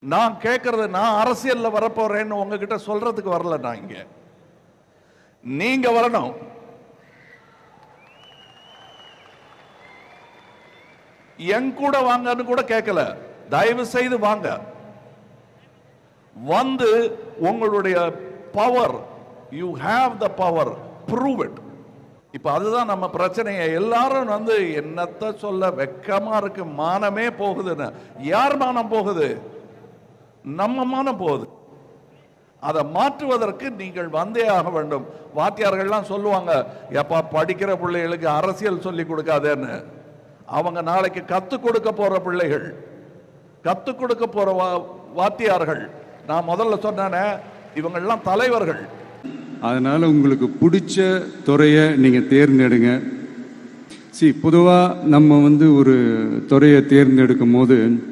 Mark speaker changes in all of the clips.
Speaker 1: நான் கேட்கறது நான் அரசியல்ல வரப்போறேன்னு உங்ககிட்ட சொல்றதுக்கு வரல நான் இங்க. நீங்க வரணும். என் கூட வாங்கன்னு கூட கேட்கல. தயவு செய்து வாங்க. வந்து உங்களுடைய power you have the power prove it இப்போ அதுதான் நம்ம பிரச்சனையை. எல்லாரும் வந்து என்னத்த சொல்ல வெக்கமா இருக்கு மானமே போகுதுன்னு. யார் மானம் போகுது? நம்ம மானம் போகுது அதை மாற்றுவதற்கு நீங்கள் வந்தே ஆக வேண்டும். வாத்தியார்கள்லாம் சொல்லுவாங்க எப்பா படிக்கிற பிள்ளைகளுக்கு அரசியல் சொல்லி கொடுக்காதேன்னு. அவங்க நாளைக்கு கற்றுக் கொடுக்க போகிற பிள்ளைகள் கற்றுக் கொடுக்க போகிற வா- வாத்தியார்கள். நான் முதல்ல சொன்னேனே இவங்கெல்லாம் தலைவர்கள்.
Speaker 2: அதனால் உங்களுக்கு பிடிச்ச துறையை நீங்கள் தேர்ந்தெடுங்க. சி பொதுவாக நம்ம வந்து ஒரு துறையை தேர்ந்தெடுக்கும் போது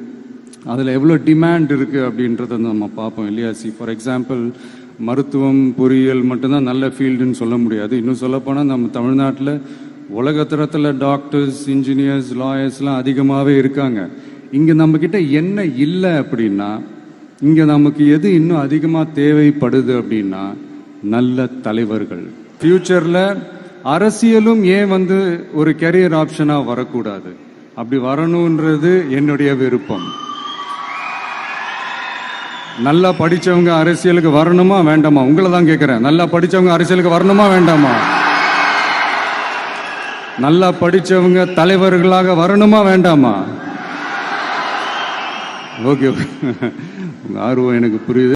Speaker 2: அதில் எவ்வளோ டிமாண்ட் இருக்குது அப்படின்றத நம்ம பார்ப்போம் இல்லையா? சி ஃபார் எக்ஸாம்பிள் மருத்துவம் பொறியியல் மட்டும்தான் நல்ல ஃபீல்டுன்னு சொல்ல முடியாது. இன்னும் சொல்லப்போனால் நம்ம தமிழ்நாட்டில் உலகத்தரத்தில் டாக்டர்ஸ் இன்ஜினியர்ஸ் லாயர்ஸ்லாம் அதிகமாகவே இருக்காங்க. இங்கே நம்மக்கிட்ட என்ன இல்லை அப்படின்னா இங்கே நமக்கு எது இன்னும் அதிகமாக தேவைப்படுது அப்படின்னா நல்ல தலைவர்கள். ஃப்யூச்சரில் அரசியலும் ஏன் வந்து ஒரு கெரியர் ஆப்ஷனாக வரக்கூடாது? அப்படி வரணுன்றது என்னுடைய விருப்பம். நல்லா படிச்சவங்க அரசியலுக்கு வரணுமா வேண்டாமா? உங்களை தான் கேட்குறேன் நல்லா படிச்சவங்க அரசியலுக்கு வரணுமா வேண்டாமா? நல்லா படிச்சவங்க தலைவர்களாக வரணுமா வேண்டாமா? ஓகே. உங்க ஆர்வம் எனக்கு புரியுது.